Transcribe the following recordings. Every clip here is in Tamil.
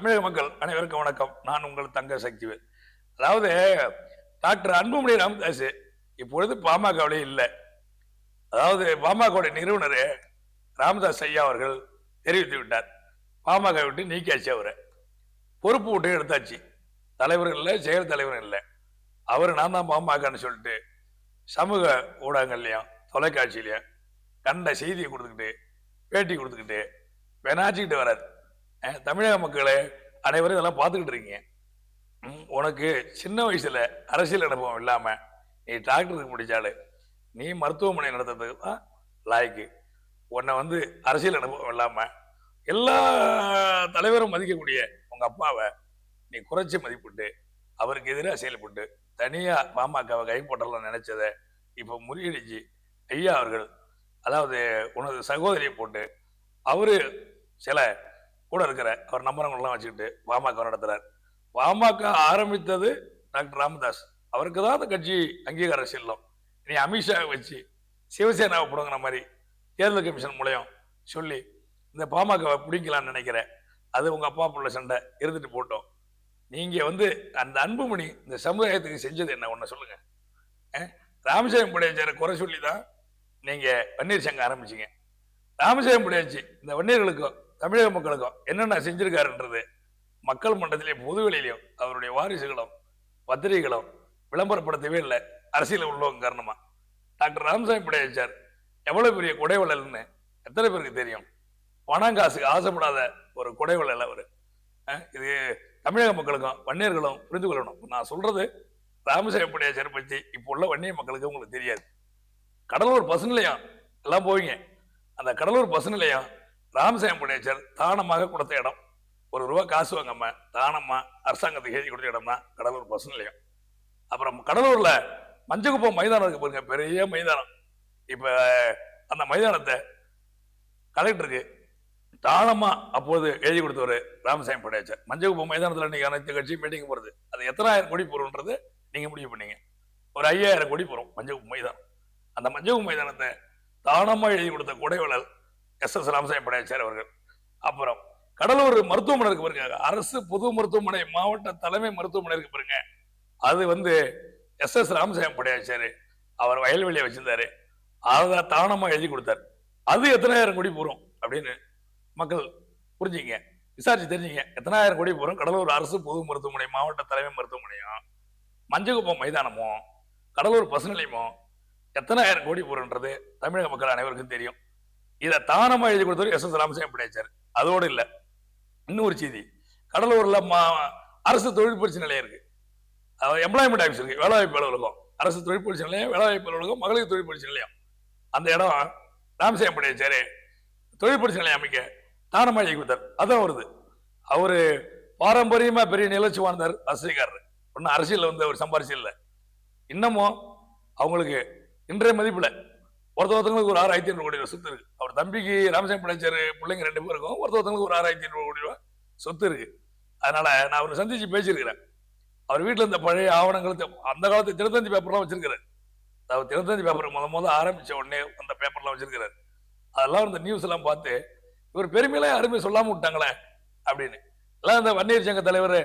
தமிழக மக்கள் அனைவருக்கும் வணக்கம். நான் உங்கள் தங்க சக்திவேல். அதாவது டாக்டர் அன்புமணி ராமதாஸ் இப்பொழுது பாமகவிலே இல்லை. அதாவது பாமகவுடைய நிறுவனர் ராமதாஸ் ஐயா அவர்கள் தெரிவித்து விட்டார். பாமக விட்டு நீக்கியாச்சு அவரை. பொறுப்பு விட்டு எடுத்தாச்சு. தலைவர் இல்லை செயல் தலைவர் இல்லை. அவர் நான் தான் பாமகன்னு சொல்லிட்டு சமூக ஊடகங்கள்லையும் தொலைக்காட்சியிலையும் கண்ட செய்தியை கொடுத்துக்கிட்டு பேட்டி கொடுத்துக்கிட்டு பெனாச்சிக்கிட்டு வராது தமிழக மக்களே அனைவரும் இதெல்லாம் பார்த்துக்கிட்டு இருக்கீங்க. உனக்கு சின்ன வயசுல அரசியல் அனுபவம் இல்லாம நீ டாக்டருக்கு முடிச்சாலு நீ மருத்துவமனை நடத்துறதுக்கு தான் லாய்க்கு. உன்னை வந்து அரசியல் அனுபவம் இல்லாம எல்லா தலைவரும் மதிக்கக்கூடிய உங்க அப்பாவை நீ குறைச்சி மதிப்பிட்டு அவருக்கு எதிராக செயல்பட்டு தனியா பாமகவை கை போட்டலாம் நினைச்சத இப்ப முறியடிச்சு ஐயா அவர்கள் அதாவது உனது சகோதரியை போட்டு அவரு சில கூட இருக்கிற அவர் நம்பரங்கள்லாம் வச்சுக்கிட்டு பாமக நடத்துறார். பாமக ஆரம்பித்தது டாக்டர் ராமதாஸ். அவருக்கு தான் அந்த கட்சி அங்கீகாரம் செல்லும். இனி அமித்ஷா வச்சு சிவசேனாவை பிடுங்கிற மாதிரி தேர்தல் கமிஷன் மூலியம் சொல்லி இந்த பாமகவை பிடிக்கலாம்னு நினைக்கிறேன். அது உங்கள் அப்பா பிள்ளை சண்டை. இருந்துட்டு போட்டோம். நீங்கள் வந்து அந்த அன்புமணி இந்த சமுதாயத்துக்கு செஞ்சது என்ன? ஒன்று சொல்லுங்க. அஹ்? ராமசாமி புடையாச்சார குறை சொல்லி தான் நீங்கள் வன்னியர் சங்கம் ஆரம்பிச்சிங்க. ராமசாமி புடையாச்சி. இந்த வன்னியர்களுக்கும் தமிழக மக்களுக்கும் என்னென்ன செஞ்சிருக்காருன்றது மக்கள் மன்றத்திலே பொதுவெளியிலையும் அவருடைய வாரிசுகளும் பத்திரிகைகளும் விளம்பரப்படுத்தவே இல்லை. அரசியல் உள்ளவங்க காரணமா. டாக்டர் ராமசாமி படையாச்சார் எவ்வளவு பெரிய கொடைவள்ளல்னு எத்தனை பேருக்கு தெரியும்? பணம் காசுக்கு ஆசைப்படாத ஒரு கொடைவள்ளல் அவர். இது தமிழக மக்களுக்கும் வன்னியர்களும் புரிந்து கொள்ளணும். நான் சொல்றது ராமசாமி படையாச்சார் பற்றி இப்போ உள்ள வன்னிய மக்களுக்கு உங்களுக்கு தெரியாது. கடலூர் பஸ் நிலையம் எல்லாம் போவீங்க. அந்த கடலூர் பஸ் நிலையம் ராமசாமி படையாச்சார் தானமாக கொடுத்த இடம். ஒரு ரூபா காசு வாங்காம தானமாக அரசாங்கத்துக்கு எழுதி கொடுத்த இடம் தான் கடலூர் பஸ் நிலையம். அப்புறம் கடலூரில் மஞ்சக்குப்பம் மைதானம் இருக்கு பாருங்க பெரிய மைதானம். இப்போ அந்த மைதானத்தை கலெக்டருக்கு தானமா அப்போது எழுதி கொடுத்தவர் ராமசாமி படையாச்சார் மஞ்சக்குப்பம் மைதானத்தில் இன்றைக்கி அனைத்து கட்சியும் மீட்டிங் போகிறது அது எத்தனாயிரம் கோடி போகிறோன்றது நீங்கள் முடிவு பண்ணீங்க. ஒரு ஐயாயிரம் கோடி போகிறோம் மஞ்சக்குப்பம் மைதானம். அந்த மஞ்சக்குப்பம் மைதானத்தை தானமா எழுதி கொடுத்த கொடைவளல் எஸ் எஸ் ராமசாமி படையாச்சார் அவர்கள். அப்புறம் கடலூர் மருத்துவமனை இருக்கு பாருங்க. அரசு பொது மருத்துவமனை மாவட்ட தலைமை மருத்துவமனை இருக்கு பாருங்க. அது வந்து எஸ் எஸ் ராமசாமி படையாச்சாரு அவர் வயல்வெளியை வச்சிருந்தாரு. அதை தானமாக எழுதி கொடுத்தாரு. அது எத்தனாயிரம் கோடி போகிறோம் அப்படின்னு மக்கள் புரிஞ்சுங்க விசாரிச்சு தெரிஞ்சுங்க எத்தனாயிரம் கோடி போகிறோம் கடலூர் அரசு பொது மருத்துவமனை மாவட்ட தலைமை மருத்துவமனையும் மஞ்சகுப்பம் மைதானமும் கடலூர் பசு நிலையமும் எத்தனாயிரம் கோடி போகிறோன்றது தமிழக மக்கள் அனைவருக்கும் தெரியும். இதை தானமா எழுதி கொடுத்தவர் எஸ் எஸ் ராமசாமி பிடிச்சார் அதோடு இல்லை. இன்னொரு செய்தி. கடலூர்ல மா- அரசு தொழிற்பயிற்சி நிலையம் இருக்கு. எம்ப்ளாய்மெண்ட் ஆஃபீஸ் இருக்கு. வேலைவாய்ப்பு அலுவலகம். அரசு தொழிற்பயிற்சி நிலையம் வேலைவாய்ப்பு அலுவலகம் மகளிர் தொழிற்பயிற்சி நிலையம். அந்த இடம் ராமசாமி பிடிச்சாரு தொழிற்பயிற்சி நிலையம் அமைக்க தானமா எழுதி கொடுத்தார். அதான் வருது அவரு பாரம்பரியமா பெரிய நிலச்சி வாழ்ந்தார் வசதிக்காரர் ஒன்றும் அரசியல் வந்து அவர் சம்பாரிச்சு இல்லை இன்னமும் அவங்களுக்கு இன்றைய மதிப்பில் ஒருத்த ஒருத்தவங்களுக்கு ஒரு ஆயிரத்தி ஐநூறு கோடி சொத்து இருக்கு. அவர் தம்பிக்கு ராமசாமி பிள்ளைச்சர் பிள்ளைங்க ரெண்டு பேருக்கும் ஒருத்த ஒருத்தவங்களுக்கு ஒரு ஆறாயிரத்தி ஐநூறு கோடி ரூபா சொத்து இருக்கு. அதனால நான் அவரை சந்திச்சு பேசியிருக்கிறேன். அவர் வீட்டில் இந்த பழைய ஆவணங்கள் அந்த காலத்து தினத்தந்தி பேப்பர்லாம் வச்சிருக்கிறார். அவர் தினத்தந்தி பேப்பர் முத முத ஆரம்பிச்ச உடனே அந்த பேப்பர்லாம் வச்சிருக்கிறார். அதெல்லாம் இந்த நியூஸ் எல்லாம் பார்த்து இவர் பெருமையில யாருமே சொல்லாம விட்டாங்களே அப்படின்னு. எல்லாம் இந்த வன்னியர் சங்க தலைவர்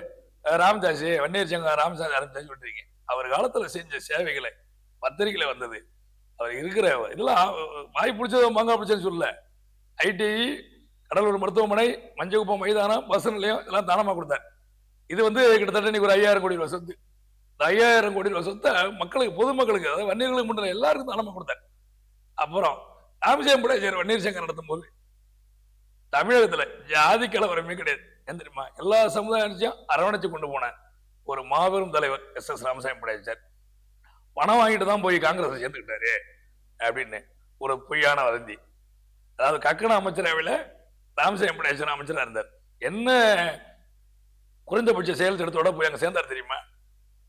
ராமதாஸ் வன்னியர் சங்க ராமதாஸ் ஆரம்பிச்சாச்சு விட்டுறீங்க அவர் காலத்தில் செஞ்ச சேவைகளை பத்திரிகையில வந்தது. அவர் இருக்கிற இதெல்லாம் வாய் பிடிச்சது மாங்காய் பிடிச்சதுன்னு சொல்லல. ஐடிஐ கடலூர் மருத்துவமனை மஞ்சகுப்பம் மைதானம் பஸ் நிலையம் இதெல்லாம் தானமாக கொடுத்தார் இது வந்து கிட்டத்தட்ட இன்னைக்கு ஒரு ஐயாயிரம் கோடி ரூபா சொத்து இந்த ஐயாயிரம் கோடி ரூபா சொத்தை மக்களுக்கு பொதுமக்களுக்கு அதாவது வன்னியர்களுக்கு முன்ன எல்லாருக்கும் தானமாக கொடுத்தார் அப்புறம் ராமசாமி படையாச்சார் வன்னியர் சங்கம் நடத்தும் போது தமிழகத்தில் ஜாதி கலவரமே கிடையாது. ஏன் தெரியுமா? எல்லா சமுதாயத்தையும் அரவணைச்சு கொண்டு போன ஒரு மாபெரும் தலைவர் எஸ் எஸ் ராமசாமி படையாச்சார் பணம் வாங்கிட்டு தான் போய் காங்கிரஸ் சேர்ந்துக்கிட்டாரு அப்படின்னு ஒரு பொய்யான வதந்தி. அதாவது கக்கன அமைச்சரவையில் ராமசாமி படையாச்சன் அமைச்சராக இருந்தார். என்ன குறைந்தபட்ச செயல் திட்டத்தோட போய் அங்க சேர்ந்தார் தெரியுமா?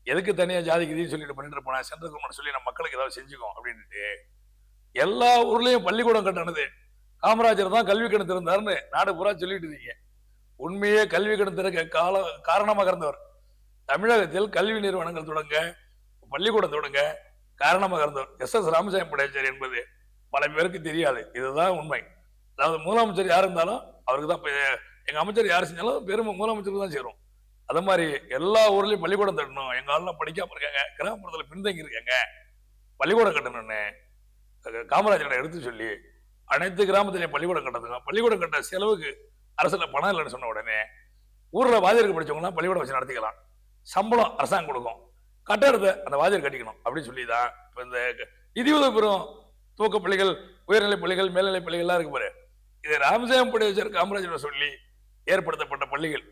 எதுக்கு தனியாக ஜாதிக்கு இதையும் சொல்லிட்டு பண்ணிட்டு போனா சென்ட்ரல் சொல்லி நம்ம மக்களுக்கு ஏதாவது செஞ்சுக்கோம் அப்படின்ட்டு எல்லா ஊர்லேயும் பள்ளிக்கூடம் கட்டினது காமராஜர் தான் கல்வி கணக்கு திறந்தாருன்னு நாடு பூரா சொல்லிட்டு இருக்கீங்க. உண்மையே கல்வி கணக்கு திறக்க கால காரணமாக இருந்தவர் தமிழகத்தில் கல்வி நிறுவனங்கள் தொடங்க பள்ளிக்கூடம் தொடங்க காரணமாக இருந்தவர் எஸ் எஸ் ராமசாமி படையாச்சாரி என்பது பல பேருக்கு தெரியாது. இதுதான் உண்மை. அதாவது முதலமைச்சர் யார் இருந்தாலும் அவருக்கு தான் எங்கள் அமைச்சர் யார் செஞ்சாலும் பெருமை முதலமைச்சருக்கு தான் சேரும். அது மாதிரி எல்லா ஊர்லேயும் பள்ளிக்கூடம் தட்டணும். எங்கள் ஆளுலாம் படிக்காமல் இருக்காங்க கிராமப்புறத்தில் பின்தங்கி இருக்காங்க. பள்ளிக்கூடம் கட்டணும்னு காமராஜரை எடுத்து சொல்லி அனைத்து கிராமத்திலையும் பள்ளிக்கூடம் கட்டதுங்க பள்ளிக்கூடம் கட்ட செலவுக்கு அரசில் பணம் இல்லைன்னு சொன்ன உடனே ஊரில் வாதியருக்கு படிச்சவங்கலாம் பள்ளிக்கூடம் வச்சு நடத்திக்கலாம். சம்பளம் அரசாங்கம் கொடுக்கும். கட்டடத்தை அந்த வாதியர் கட்டிக்கணும் அப்படின்னு சொல்லி தான் இப்போ இந்த நிதியுதவி பெறும் துவக்க பள்ளிகள் உயர்நிலை பள்ளிகள் மேல்நிலை பள்ளிகள்லாம் இருக்கு பாரு. இது ராமசாமி படையச்சர் காமராஜர் சொல்லி ஏற்படுத்தப்பட்ட பள்ளிகள்.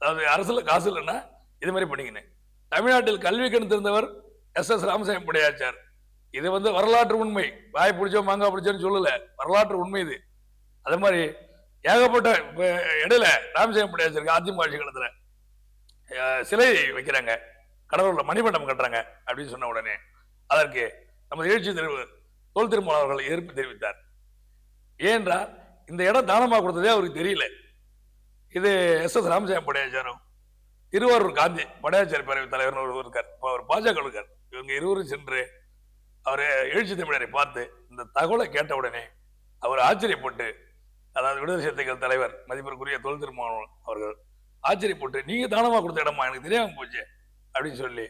அதாவது அரசில் காசு இல்லைன்னா இது மாதிரி பண்ணிக்கினேன் தமிழ்நாட்டில் கல்வி கண் திறந்தவர் எஸ் எஸ் ராமசாமி படையாச்சார். இது வந்து வரலாற்று உண்மை. வாய் பிடிச்சோ மாங்காய் பிடிச்சோன்னு சொல்லலை. வரலாற்று உண்மை இது. அதே மாதிரி ஏகப்பட்ட இப்போ இடையில ராமசாமி படையாச்சருக்கு அதிமுக ஆட்சி காலத்தில். சிலை வைக்கிறாங்க. கடலூரில் மணிமண்டபம் கட்டுறாங்க அப்படின்னு சொன்ன உடனே அதற்கு நமது எழுச்சி தெரிவு தோல் திருமணம் அவர்கள் எதிர்ப்பு தெரிவித்தார். ஏனென்றால் இந்த இடம் தானமாக கொடுத்ததே அவருக்கு தெரியல. இது எஸ் எஸ் ராமசாமி படையாச்சாரும். திருவாரூர் காந்தி படையாச்சாரி பேரவை தலைவர் ஒரு இருக்கார். இப்போ அவர் பாஜக இருக்கார். இவங்க இருவரும் சென்று அவர் எழுச்சி தமிழரை பார்த்து இந்த தகவலை கேட்ட உடனே அவர் ஆச்சரியப்பட்டு அதாவது விடுதலை சிறுத்தைகள் தலைவர் மதிப்பிற்குரிய தொழில் திருமாவளவன் அவர்கள் ஆச்சரியப்பட்டு நீங்க தானமாக கொடுத்த இடமா? எனக்கு தெரியாமல் போச்சு. அப்படின்னு சொல்லி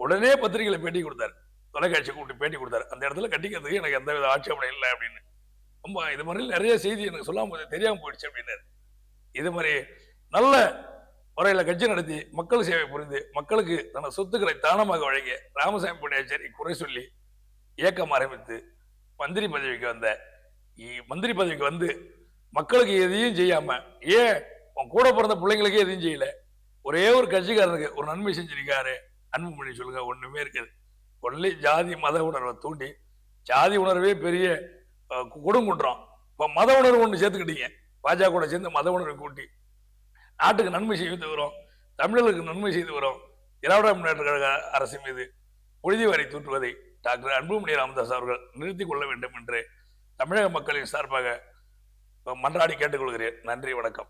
உடனே பத்திரிகையில பேட்டி கொடுத்தார். தொலைக்காட்சி கூப்பிட்டு பேட்டி கொடுத்தாரு. அந்த இடத்துல கட்டிக்கிறதுக்கு எனக்கு எந்த வித ஆட்சேபனை இல்லை அப்படின்னு. ரொம்ப இது மாதிரி நிறைய செய்தி எனக்கு சொல்லாம போச்சு தெரியாம போயிடுச்சு அப்படின்னாரு. இது மாதிரி நல்ல முறையில் கட்சி நடத்தி மக்கள் சேவை புரிந்து மக்களுக்கு தனது சொத்துக்களை தானமாக வழங்கிய ராமசாமி பண்டியாச்சேரி குறை சொல்லி இயக்கம் ஆரம்பித்து மந்திரி பதவிக்கு வந்த இ- மந்திரி பதவிக்கு வந்து மக்களுக்கு எதையும் செய்யாம ஏன் உன் கூட பிறந்த பிள்ளைங்களுக்கே எதையும் செய்யலை ஒரே ஒரு கட்சிக்காரனுக்கு ஒரு நன்மை செஞ்சிருக்காரு. அன்பு பண்ணி சொல்லுங்க ஒண்ணுமே இருக்காது. ஒன்லி ஜாதி மத உணர்வை தூண்டி ஜாதி உணர்வே பெரிய அஹ், கொடுங்குன்றம். இப்போ மத உணர்வு ஒன்று சேர்த்துக்கிட்டீங்க. பாஜக கூட சேர்ந்து மத உணர்வை கூட்டி நாட்டுக்கு நன்மை செய்து வரும் தமிழர்களுக்கு நன்மை செய்து வரும் திராவிட முன்னேற்ற கழக அரசு மீது புழுதி வரை தூற்றுவதை டாக்டர் அன்புமணி ராமதாஸ் அவர்கள் நிறுத்திக் கொள்ள வேண்டும் என்று தமிழக மக்களின் சார்பாக மன்றாடி கேட்டுக்கொள்கிறேன். நன்றி வணக்கம்.